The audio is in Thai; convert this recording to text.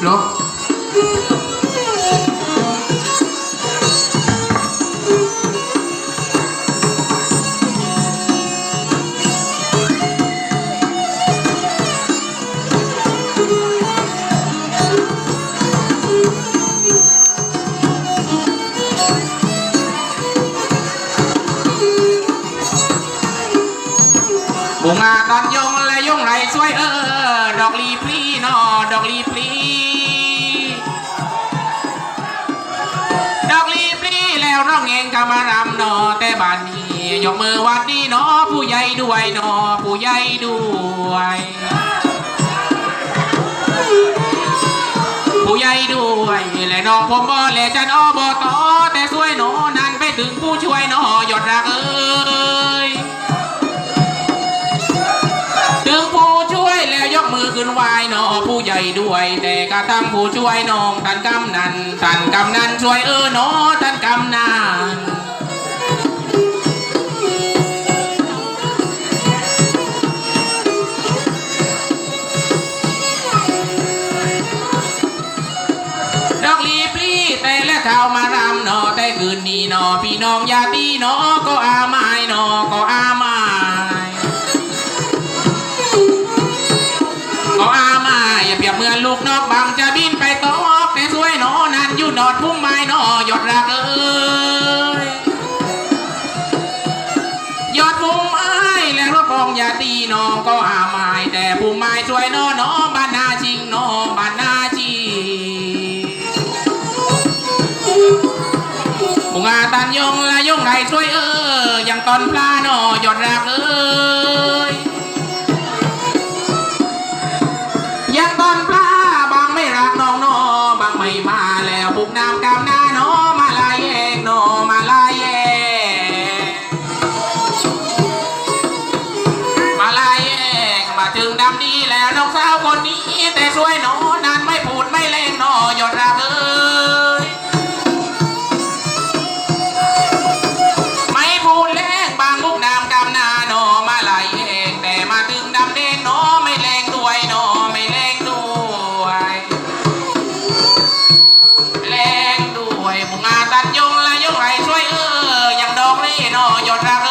เห บุงอาตอนยงและยงไรสวยเออ ดอกลีพลีนอดอกลีพลีดอกลีพลีแล้วน้องเองก็มารำนอแต่บานนี้ยกมือวัดดีนอผู้ใหญ่ด้วยนอผู้ใหญ่ด้วยผู้ใหญ่ด้วยและน้องผมบอและจันอบต ขึ้นไหวนอผู้ใหญ่ด้วย แต่กระทั่งผู้ช่วยน้องท่านกำนันท่านกำนันช่วยเออนอท่านกำนันดอกลีปลีแต่และเท้ามารำนอแต่คืนนี้นอพี่น้องญาติหนอก็อาไม้ นั่นอยู่นอดพุ่มไม้หนอหยดรักเอ้ยหยอดพุ่มไม้แล้วรบปองอย่าตีหนอก็อาไม้แต่พุ่มไม้สวยหนอหนอบานนาชิงหนอบานนาชีบุงอาตันยงละยงไรช่วยเอออย่างตอนปลาหนอหยดรักเอ้ยีแล้วน้องสาวคนนี้ แต่ช่วยหนอนานไม่พูดไม่เล่นนอหยดระเอ้ยไม่พูดแรงบางลูกน้ำกำนาโนมาไหลเองแต่มาถึงดำแดงโนไม่แรงด้วยโนไม่แรงด้วยแรงด้วยมุงาตัดยงละยงไหลช่วยเอออย่างดอกเล่นอหยดรัก